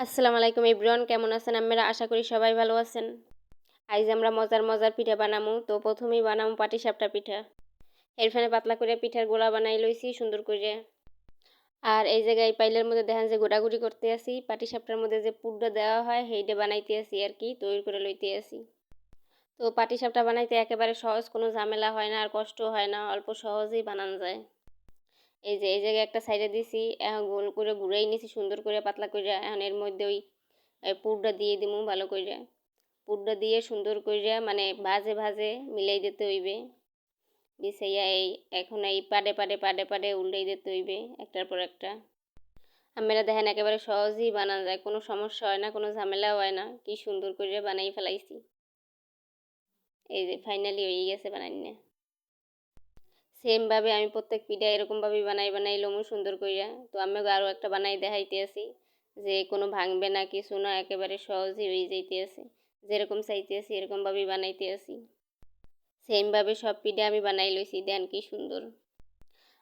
আসসালামু আলাইকুম ইব্রান কেমন আছেন আমরা আশা করি সবাই ভালো আছেন। আজ আমরা মজার মজার পিঠা বানামু। তো প্রথমেই বানামু পাটি সাপটা পিঠা এরফানে পাতলা করে পিঠার গোলা বানাই লইছি সুন্দর করে। আর এই জায়গায় পাইলের মধ্যে দেখেন যে গোড়াগুড়ি করতে আসি পাটি সাপটার মধ্যে যে পুডটা দেওয়া হয়, সেইটা বানাইতে আসি আর কি, তৈরি করে লইতে আসি তো পাটি সাপটা বানাইতে একেবারে সহজ, কোনো ঝামেলা হয় না আর কষ্ট হয় না, অল্প সহজেই বানানো যায়। এই যে, এই জায়গায় একটা সাইডে দিছি, এখন গোল করে ঘুরাই নিছি, সুন্দর করে পাতলা করে, এখন এর মধ্যে ওই পুরটা দিয়ে দিমু ভালো করে। পুরটা দিয়ে সুন্দর করে মানে ভাজে ভাজে মিলাই দিতে হইবে। বিছাইয়া এই, এখন এই পাডে পাডে পাডে পাডে উল্টাই দিতে হইবে, একটার পর একটা। আমরা দেখেন একেবারে সহজেই বানানো যায়, কোনো সমস্যা হয় না, কোনো ঝামেলাও হয় না, কি সুন্দর করে বানাই ফেলাইছি। এই যে ফাইনালি হয়ে গেছে বানাই না সেমভাবে আমি প্রত্যেক পিঠা এরকমভাবেই বানাই বানাই লমু সুন্দর করিয়া তো আমি আরও একটা বানাই দেখাইতে আছি যে কোনো ভাঙবে না, কিছু না, একেবারে সহজই হয়ে যাইতে আছে যেরকম চাইতে আছি এরকমভাবেই বানাইতে আছি সেমভাবে সব পিঠা আমি বানাই লইছি, দেন কি সুন্দর।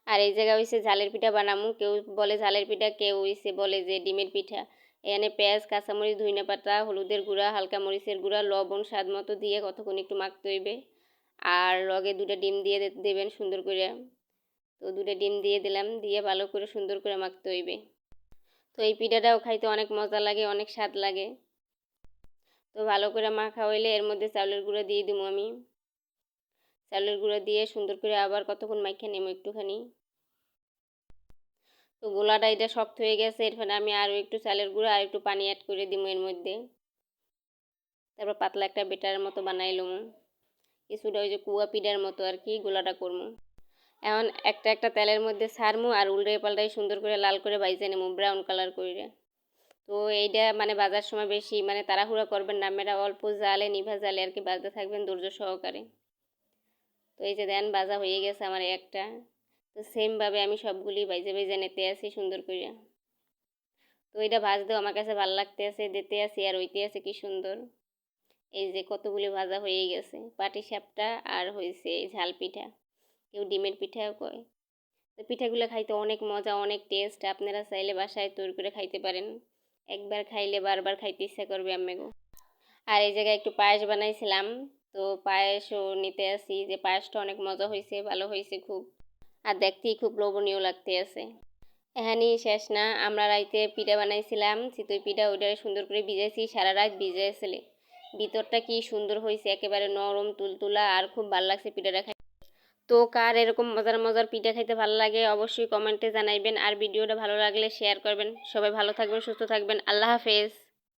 আর এই জায়গা হয়েছে ঝালের পিঠা বানামু, কেউ বলে ঝালের পিঠা, কেউ হয়েছে বলে যে ডিমের পিঠা। এখানে পেঁয়াজ, কাঁচামরিচ, ধুইনা পাতা, হলুদের গুঁড়া, হালকা মরিচের গুঁড়া, লবণ, স্বাদ মতো দিয়ে কতক্ষণ একটু মাখতে হইবে। আর লগে দুটো ডিম দিয়ে দেবেন সুন্দর করে। তো দুটো ডিম দিয়ে দিলাম, দিয়ে ভালো করে সুন্দর করে মাখতে হইবে তো এই পিঠাটাও খাইতে অনেক মজা লাগে, অনেক স্বাদ লাগে। তো ভালো করে মাখা হইলে এর মধ্যে চাউলের গুঁড়ো দিয়ে দিব আমি। চাউলের গুঁড়ো দিয়ে সুন্দর করে আবার কতক্ষণ মাখা নেব একটুখানি। তো গোলাটা এটা শক্ত হয়ে গেছে, এরপরে আমি আরও একটু চালের গুঁড়ো আর একটু পানি অ্যাড করে দিব এর মধ্যে। তারপর পাতলা একটা বেটার মতো বানাইলাম কিছুটা ওই যে কুয়া পিঠার মতো আর কি গোলাটা করব এখন একটা একটা তেলের মধ্যে সারমু আর উল্টে পাল্টাই সুন্দর করে লাল করে বাইজে নেব ব্রাউন কালার করে তো এইটা মানে বাজার সময় বেশি মানে তাড়াহুড়া করবেন না, মেয়েরা অল্প জালে, নিভা জালে আর কি বাজতে থাকবেন ধৈর্য সহকারে। তো এই যে দেন, বাজা হয়ে গেছে আমার একটা। তো সেমভাবে আমি সবগুলি বাইজে বাইজে নিতে আসি সুন্দর করে তো এটা ভাজতেও আমার কাছে ভালো লাগতে আছে, দিতে আসি আর ওইতে আছে কি সুন্দর। এই যে কতগুলি ভাজা হয়ে গেছে, পাটি সাপটা আর হয়েছে ঝাল পিঠা। কেউ ডিমের পিঠাও কয়। তো পিঠাগুলো খাইতে অনেক মজা, অনেক টেস্ট। আপনারা চাইলে বাসায় তৈরি করে খাইতে পারেন। একবার খাইলে বারবার খাইতে ইচ্ছা করবে আম্মেগো। আর এই জায়গায় একটু পায়েস বানাইছিলাম। তো পায়েসও নিতে আসি যে পায়েসটা অনেক মজা হয়েছে ভালো হয়েছে খুব। আর দেখতেই খুব লোভনীয় লাগতে আছে। এখানেই শেষ না, আমরা রাইতে পিঠা বানাইছিলাম। চিতই পিঠা ওইটা সুন্দর করে ভিজাইছি, সারা রাত ভিজাইছিলে ভিতরটা কি সুন্দর হয়েছে, একেবারে নরম, তুলতুলা, আর খুব ভালো লাগছে পিঠাটা খাই তো কার এরকম মজার মজার পিঠা খাইতে ভালো লাগে, অবশ্যই কমেন্টে জানাইবেন। আর ভিডিওটা ভালো লাগলে শেয়ার করবেন। সবাই ভালো থাকবেন, সুস্থ থাকবেন। আল্লাহ হাফেজ।